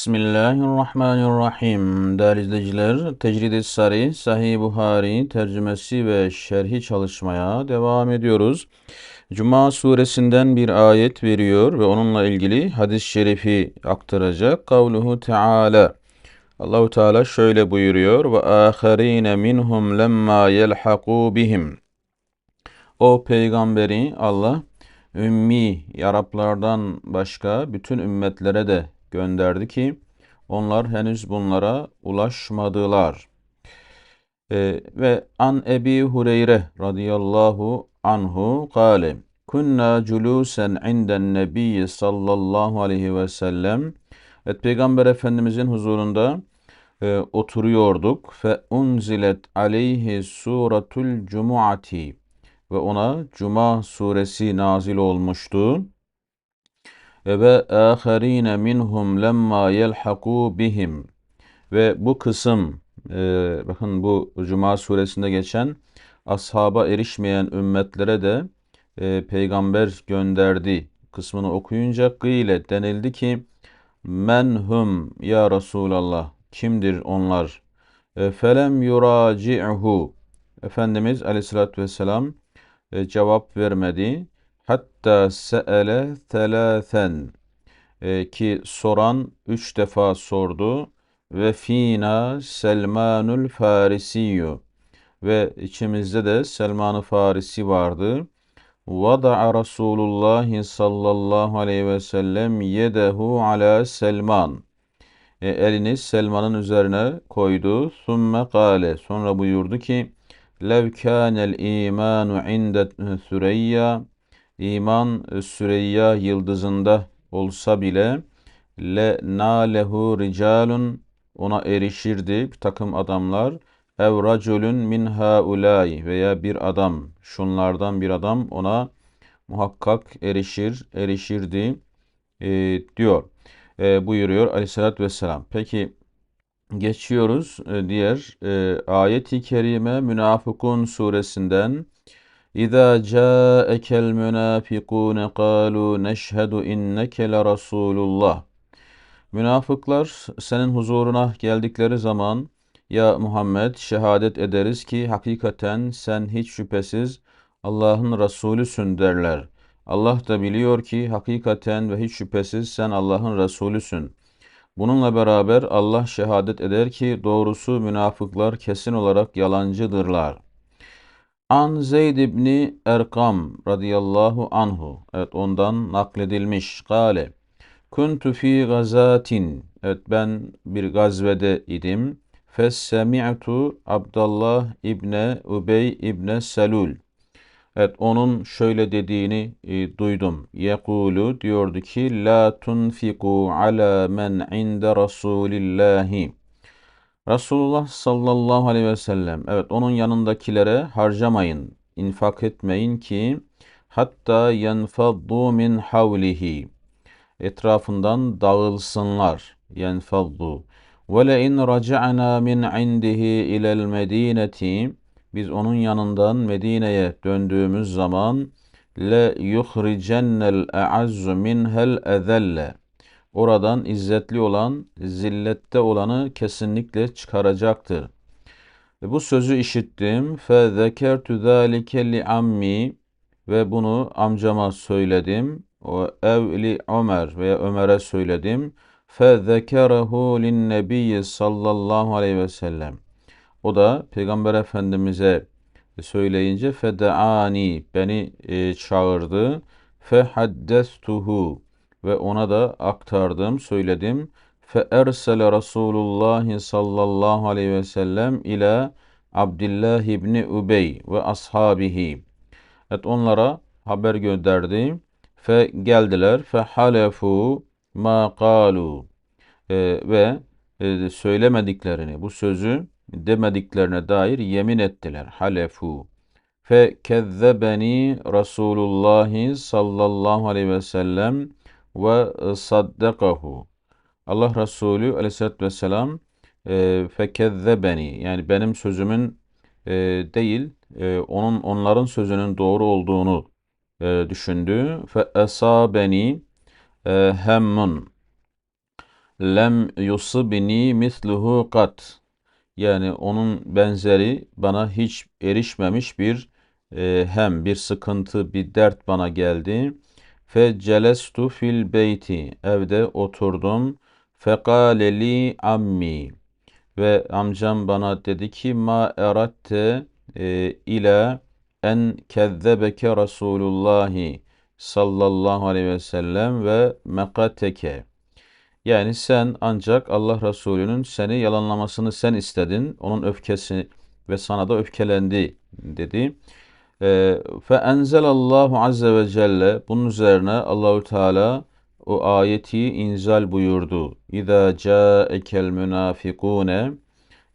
Bismillahirrahmanirrahim. Değerli izleyiciler, Tecrid-i Sari, Sahih Buhari tercümesi ve şerhi çalışmaya devam ediyoruz. Cuma suresinden bir ayet veriyor ve onunla ilgili hadis-i şerifi aktaracak. Kavluhu Teala. Allahu Teala şöyle buyuruyor ve aharine minhum lemma yelhaku bihim. O peygamberi Allah ümmi Araplardan başka bütün ümmetlere de gönderdi ki onlar henüz bunlara ulaşmadılar. Ee, ve an Ebi Hureyre radıyallahu anhu kâle kunna culusen inden nebiyyi sallallahu aleyhi ve sellem Evet Peygamber Efendimizin huzurunda e, oturuyorduk. Fe unzilet aleyhi suratul cumuati ve ona Cuma suresi nazil olmuştu. Ve aherine minhum lemma yelhaku bihim ve bu kısım e, bakın bu Cuma suresinde geçen ashaba erişmeyen ümmetlere de e, peygamber gönderdi kısmını okuyunca gıyle denildi ki menhum ya Resulallah kimdir onlar? E, felem yuraci'hu Efendimiz aleyhissalatü vesselam e, cevap vermedi. Hatta se'ele telaten e, ki soran üç defa sordu ve fina Selmanul Farisiyu ve içimizde de Selman-ı Farisi vardı. Vada'a Resulullah sallallahu aleyhi ve sellem yedehu ala Selman. E, elini Selman'ın üzerine koydu. Sümme kale. Sonra buyurdu ki Lev kânel imanu inde Süreyya İman Süreyya yıldızında olsa bile le nalehu ricalun ona erişirdi bir takım adamlar ev raculun min haulai veya bir adam şunlardan bir adam ona muhakkak erişir erişirdi e, diyor e, buyuruyor aleyhissalatü vesselam. Peki geçiyoruz e, diğer e, ayet-i kerime Münafıkun suresinden Ca'ekel münafikun qalu neşhedü inneke le Resulullah. Münafıklar senin huzuruna geldikleri zaman ya Muhammed şehadet ederiz ki hakikaten sen hiç şüphesiz Allah'ın Resulüsün derler. Allah da biliyor ki hakikaten ve hiç şüphesiz sen Allah'ın Resulüsün. Bununla beraber Allah şehadet eder ki doğrusu münafıklar kesin olarak yalancıdırlar. An Zeyd ibni Erkam radıyallahu anhu. Evet ondan nakledilmiş. Kale. Kuntu fi gazatin. Evet ben bir gazvede idim. Fessemi'tu Abdullah ibne Ubey ibne Selul. Evet onun şöyle dediğini e, duydum. Yekulu diyordu ki la tunfiku ala men inde Rasulillahi. Resulullah sallallahu aleyhi ve sellem evet onun yanındakilere harcamayın, infak etmeyin ki hatta yenfaddu min havlihi etrafından dağılsınlar. Yenfaddu. Ve le in raca'na min indihi ilel medineti biz onun yanından Medine'ye döndüğümüz zaman le yuhricennel a'azzu minhel ezelle oradan izzetli olan, zillette olanı kesinlikle çıkaracaktır. Ve bu sözü işittim. Fe zâlike li ammi ve bunu amcama söyledim. O evli Ömer veya Ömer'e söyledim. Lin nebiyyi sallallahu aleyhi ve sellem. O da Peygamber Efendimiz'e söyleyince fedeani beni e, çağırdı. Fe haddestuhu ve ona da aktardım, söyledim. Fe ersele Resulullah sallallahu aleyhi ve sellem ila Abdullah ibni Ubey ve ashabihi. Evet onlara haber gönderdi. Fe geldiler. Fe halefu ma kalu. Ee, ve e, söylemediklerini, bu sözü demediklerine dair yemin ettiler. Halefu. Fe kezzebeni Resulullah sallallahu aleyhi ve sellem ve saddakahu. Allah Resulü aleyhissalatü vesselam e, fekezzebeni yani benim sözümün e, değil e, onun onların sözünün doğru olduğunu e, düşündü. Fe esabeni e, hemmun. lem yusibni misluhu kat. Yani onun benzeri bana hiç erişmemiş bir e, hem bir sıkıntı, bir dert bana geldi. Fe celestu fil beyti. Evde oturdum. Fekale li ammi. Ve amcam bana dedi ki ma eratte e, ila en kezzebeke Resulullahi sallallahu aleyhi ve sellem ve mekateke. Yani sen ancak Allah Resulü'nün seni yalanlamasını sen istedin. Onun öfkesi ve sana da öfkelendi dedi. Fe enzelallahu azze ve celle bunun üzerine Allahü Teala o ayeti inzal buyurdu. İza ca'ekel münafikune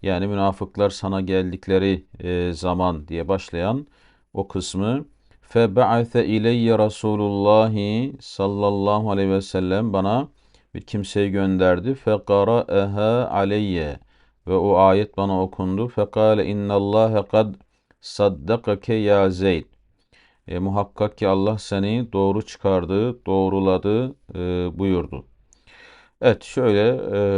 yani münafıklar sana geldikleri e, zaman diye başlayan o kısmı fe ba'athe ileyye Resulullahi sallallahu aleyhi ve sellem bana bir kimseyi gönderdi. Fe qara'aha aleyye ve o ayet bana okundu. Fe kâle innallâhe kad saddakake ya Zeyd. E, muhakkak ki Allah seni doğru çıkardı, doğruladı e, buyurdu. Evet şöyle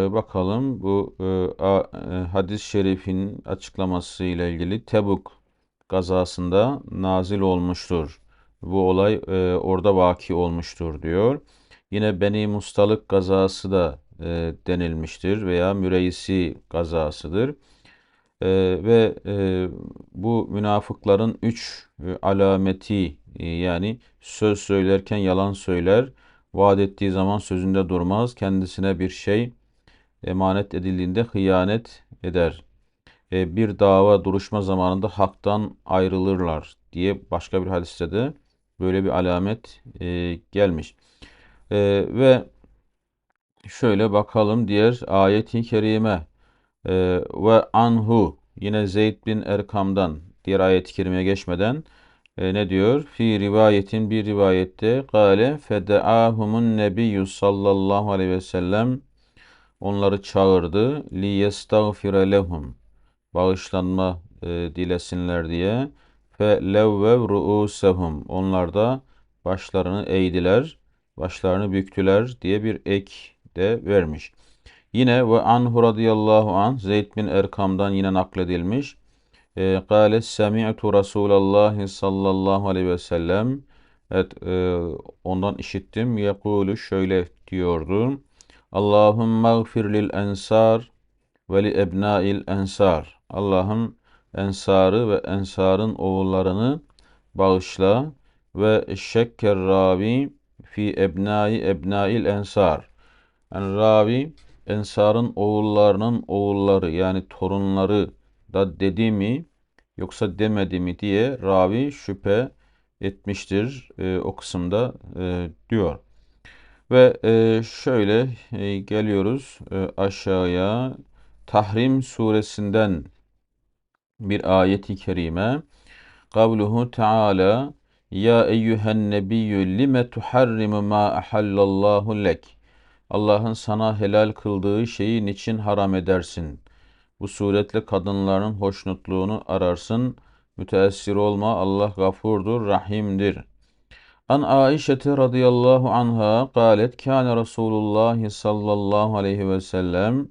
e, bakalım bu e, a, e, hadis-i şerifin açıklaması ile ilgili Tebuk gazasında nazil olmuştur. Bu olay e, orada vaki olmuştur diyor. Yine Beni Mustalık gazası da e, denilmiştir veya Müreysi gazasıdır. E, ve e, bu münafıkların üç e, alameti e, yani söz söylerken yalan söyler, vaat ettiği zaman sözünde durmaz, kendisine bir şey emanet edildiğinde hıyanet eder. E, bir dava duruşma zamanında haktan ayrılırlar diye başka bir hadiste de böyle bir alamet e, gelmiş. E, ve şöyle bakalım diğer ayet-i kerime. E, ve anhu yine Zeyd bin Erkam'dan diğer ayet-i kerimeye geçmeden e, ne diyor? Fi rivayetin bir rivayette kâle fede'ahumun nebiyyü sallallahu aleyhi ve sellem onları çağırdı li yestağfire lehum bağışlanma e, dilesinler diye fe levvev ruusehum onlar da başlarını eğdiler başlarını büktüler diye bir ek de vermiş. Yine ve anhu radıyallahu an Zeyd bin Erkam'dan yine nakledilmiş. E, Kale semi'tu Resulallah sallallahu aleyhi ve sellem Evet, e, ondan işittim. Yekulu şöyle diyordu. Allahümme gfir lil ensar ve li ebnail ensar. Allah'ım ensarı ve ensarın oğullarını bağışla ve şekker ravi fi ebnai ebnail ensar. Yani ravi ensarın oğullarının oğulları yani torunları da dedi mi yoksa demedi mi diye ravi şüphe etmiştir e, o kısımda e, diyor. Ve e, şöyle e, geliyoruz e, aşağıya Tahrim suresinden bir ayeti kerime. Kavluhu Teala Ya eyyühen nebiyyü lime tuharrimu ma ahallallahu lek. Allah'ın sana helal kıldığı şeyi niçin haram edersin? Bu suretle kadınların hoşnutluğunu ararsın. Müteessir olma Allah gafurdur, rahimdir. An Aişete radıyallahu anha قالت كان Resulullah sallallahu aleyhi ve sellem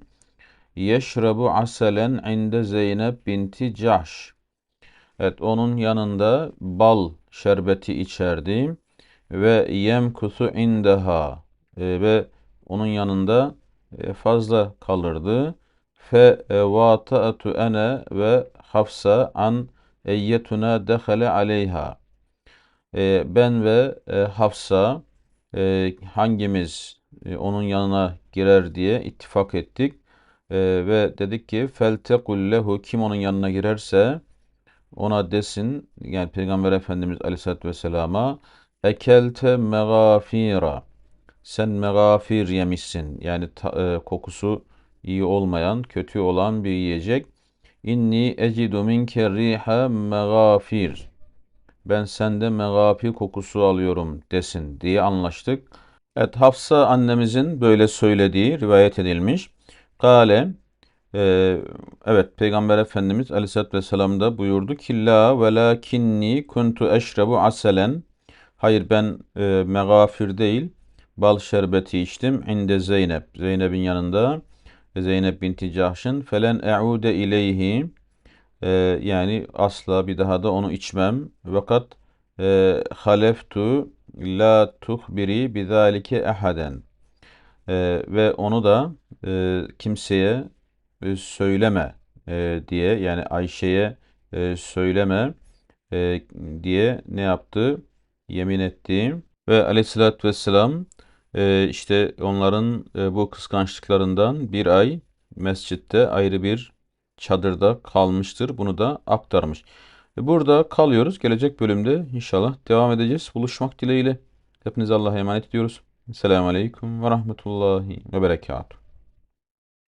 yeşrebu aselen inde Zeynep binti Cahş. Evet onun yanında bal şerbeti içerdi ve yemkusu indeha e, ve onun yanında e, fazla kalırdı. Fe vata'tu ene ve Hafsa an eyyetuna dehale aleyha. E, ben ve Hafsa hangimiz onun yanına girer diye ittifak ettik. Ve dedik ki feltekul lehu kim onun yanına girerse ona desin yani Peygamber Efendimiz Aleyhisselatü Vesselam'a ekelte megafira sen megafir yemişsin yani ta, e, kokusu iyi olmayan kötü olan bir yiyecek inni ecidu minke riha megafir ben sende megafir kokusu alıyorum desin diye anlaştık. Evet Hafsa annemizin böyle söylediği rivayet edilmiş. Kale ee, evet Peygamber Efendimiz Aleyhisselatü Vesselam da buyurdu ki La velakinni kuntu eşrebu aselen Hayır ben e, megafir değil bal şerbeti içtim. İnde Zeynep. Zeynep'in yanında. Zeynep binti Cahş'ın. Felen e'ude ileyhi. Ee, yani asla bir daha da onu içmem. Fakat e, haleftu la tuhbiri bizalike ehaden. Ee, ve onu da e, kimseye e, söyleme e, diye yani Ayşe'ye e, söyleme e, diye ne yaptı? Yemin etti. Ve aleyhissalatü vesselam e, işte onların e, bu kıskançlıklarından bir ay mescitte ayrı bir çadırda kalmıştır. Bunu da aktarmış. E, burada kalıyoruz. Gelecek bölümde inşallah devam edeceğiz. Buluşmak dileğiyle. Hepinize Allah'a emanet ediyoruz. Selamun Aleyküm ve Rahmetullahi ve Berekatuhu.